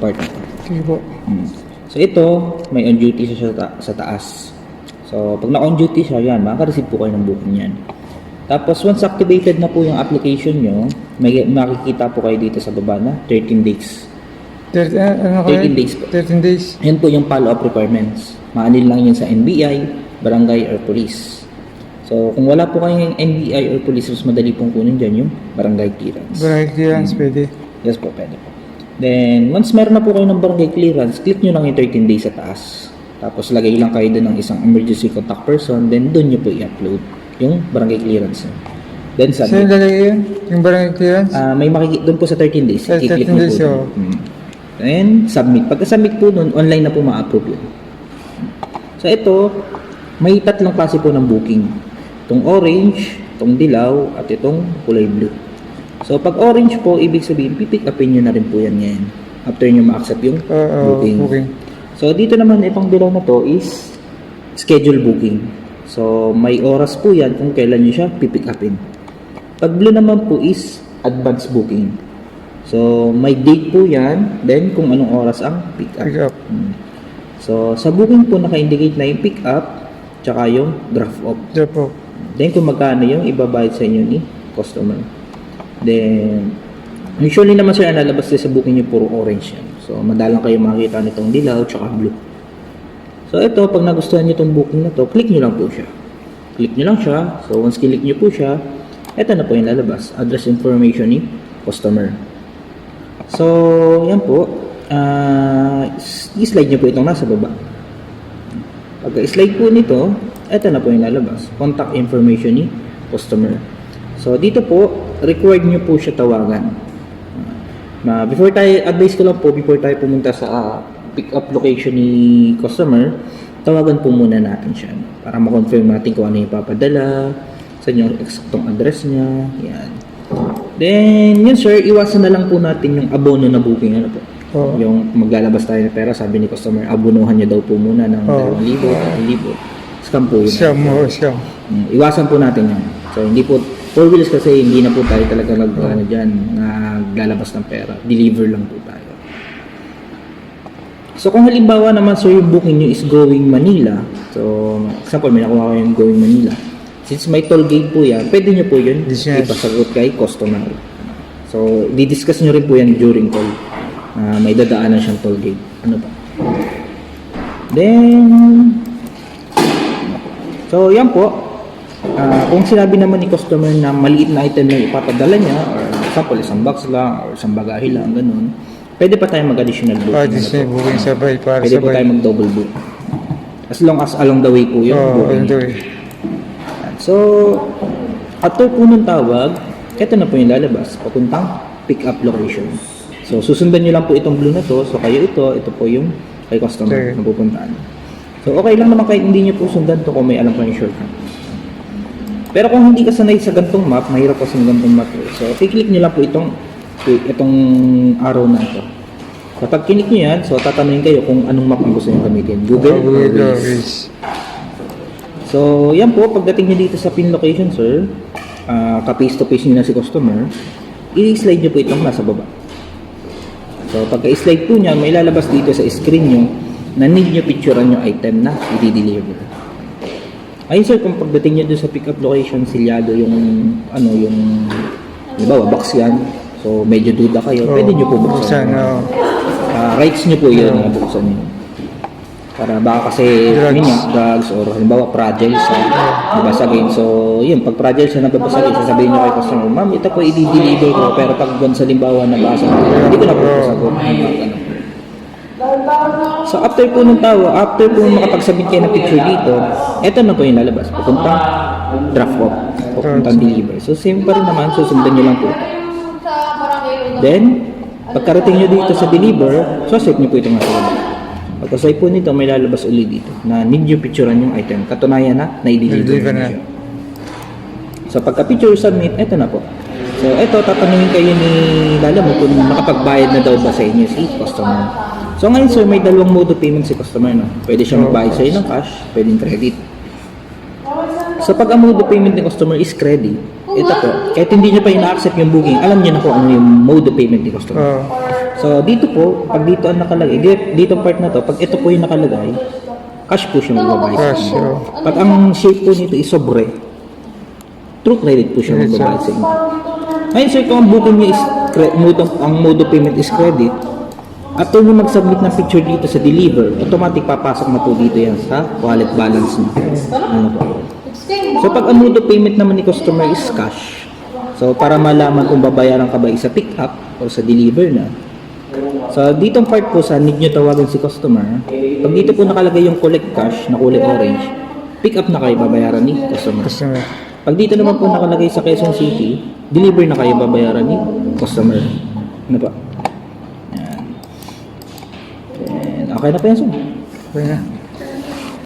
part na to. Sige po. Mm. So ito, may on duty siya sa, ta- sa taas. So pag na-on duty siya, yan, makaka-receive po kayo ng booking yan. Tapos once activated na po yung application nyo, may makikita po kayo dito sa baba na 13 days. 13, ah, ano kayo? 13 days po. 13 days. Yan po yung follow-up requirements. Maanil lang yun sa NBI, barangay, or police. So kung wala po kayong NBI or police, mas madali pong kunin dyan yung barangay clearance. Barangay clearance, pwede. Yes po, pwede po. Then, once meron na po kayo ng barangay clearance, click nyo lang yung 13 days sa taas. Tapos, lagay lang kayo doon ng isang emergency contact person, then doon nyo po i-upload yung barangay clearance nyo. Then, Saan submit. lalagay yun? Yung barangay clearance? Ah, may makikita doon po sa 13 days. Sa I-click 13 nyo days, po. oh. Mm. Then, submit. Pagka-submit po doon, online na po ma-approve yun. So, ito, may tatlong klase po ng booking. Itong orange, itong dilaw, at itong kulay blue. So, pag orange po, ibig sabihin, pipick upin nyo na rin po yan ngayon. After nyo ma-accept yung Oo, booking. booking. So, dito naman, itong dilaw na to is schedule booking. So, may oras po yan kung kailan nyo siya pipick upin. Pag blue naman po is advance booking. So, may date po yan, then kung anong oras ang pick up. Pick up. Hmm. So, sa booking po naka-indicate na yung pick up, tsaka yung drop off. Diyan po. Then kung magkano yung ibabayad sa inyo ni customer. Then, usually naman sir, ang lalabas din sa booking nyo puro orange yan. So, madalang kayo makikita nitong dilaw tsaka blue. So, ito, pag nagustuhan nyo itong booking na to, click nyo lang po siya. Click nyo lang siya. So, once click nyo po siya, ito na po yung lalabas. Address information ni customer. So, yan po. Ah, i-slide nyo po itong nasa baba. Pagka-slide po nito, ito na po yung lalabas. Contact information ni customer. So, dito po, required nyo po siya tawagan. Na before tayo, advice ko lang po, before tayo pumunta sa ah, pick-up location ni customer, tawagan po muna natin siya. no? Para ma-confirm natin kung ano yung papadala, saan yung eksaktong address niya, yan. Then, yun sir, iwasan na lang po natin yung abono na booking. Ano po? Oo. Yung maglalabas tayo ng pera, sabi ni customer, abonohan niya daw po muna ng Oo. 2,000, 3,000. Scam po yun. Siyam mo, siyam. Mm, Iwasan po natin yan. So, hindi po, four wheels kasi hindi na po tayo talaga nag, ano dyan, naglalabas ng pera. Deliver lang po tayo. So, kung halimbawa naman, so yung booking nyo is going Manila. So, example, may nakuha kayong going Manila. Since may toll gate po yan, pwede nyo po yun Yes. ipasagot kay customer. So, di-discuss nyo rin po yan during call. Ah, may dadaanan siyang toll gate. Ano pa? Then, So, yan po. Ah, kung sinabi naman ni customer na maliit na item na ipapadala niya, or example, isang box lang, or isang bagahe lang, ganun, pwede pa tayo mag-additional booking. Ah, Ano po? booking sabay, para Pwede po tayo sabay. mag-double book. As long as along the way po yun. Booking. yun to eh. So, after po ng tawag, ito na po yung lalabas, papuntang pick-up location. So, susundan nyo lang po itong blue na to. So, kayo ito, ito po yung kay customer Okay. na pupuntaan. So, okay lang naman kahit hindi nyo po sundan to kung may alam pa yung shortcut. Pero kung hindi ka sanay sa gantong map, mahirap kasi ng gantong map. eh. So, i-click nyo lang po itong itong arrow na ito. Kapag kinik nyo yan, so tatanungin kayo kung anong map ang gusto nyo gamitin. Google Oh, or Waze. Waze. So, yan po, pagdating nyo dito sa pin location, sir, uh, ka-face to face nyo na si customer, i-slide nyo po itong nasa baba. So, pagka-slide po niya, may lalabas dito sa screen nyo na need nyo picturean yung item na i-deliver. Ayun sir, kung pagdating nyo doon sa pick-up location, silyado yung, ano, yung, halimbawa, box yan. So, medyo duda kayo, pwede nyo po buksan. Buksan, oo. Ah, rights nyo po yun na buksan nyo. Para baka kasi Drugs. yun nga, drugs or halimbawa fragile sa babasagin. So, yun, pag fragile sa nababasagin, sasabihin nyo kay customer, ma'am, ito po i-deliver ko, pero pag doon sa limbawa nabasa, hindi ko na po sasagot. So, after po nung tawa, after po makapagsabit kayo ng picture dito, eto na po yung lalabas. Papuntang drop off. Papuntang deliver. So, same pa rin naman, susundan nyo lang po. ito. Then, pagkarating nyo dito sa deliver, so swipe nyo po itong nasa baba. Pagka-swipe po nito, may lalabas ulit dito na need nyo picturean yung item. Katunayan na, na-deliver na. So, pagka-picture submit, eto na po. So, eto, tatanungin kayo ni Lala mo kung nakapagbayad na daw ba sa inyo si customer. So, ngayon sir, may dalawang mode of payment si customer. No? Pwede siya magbayad sa ng cash, pwedeng credit. So, pag ang mode of payment ni customer is credit, ito po, kahit hindi niya pa ina-accept yung booking, alam niya na kung ano yung mode of payment ni customer. Oo. So, dito po, pag dito ang nakalagay, dito, dito part na to, pag ito po yung nakalagay, cash po siya magbabayad Cash, oh. Pag ang shape po nito is sobre, true credit po siya magbabayad sa inyo. Ngayon sir, kung ang booking niya is, cre- mode, ang mode of payment is credit, at yung mag-submit ng picture dito sa deliver, automatic papasok na po dito yan sa wallet balance niya. Ano po? So pag ang mode of payment naman ni customer is cash, so para malaman kung babayaran ka ba sa pick up or sa deliver na, So, ditong part po sa need nyo tawagan si customer, pag dito po nakalagay yung collect cash na kulay orange, pick up na kayo babayaran ni customer. Customer. Pag dito naman po nakalagay sa Quezon City, deliver na kayo babayaran ni customer. Ano ba? Yan. Then, okay na po yan, sir. Okay na.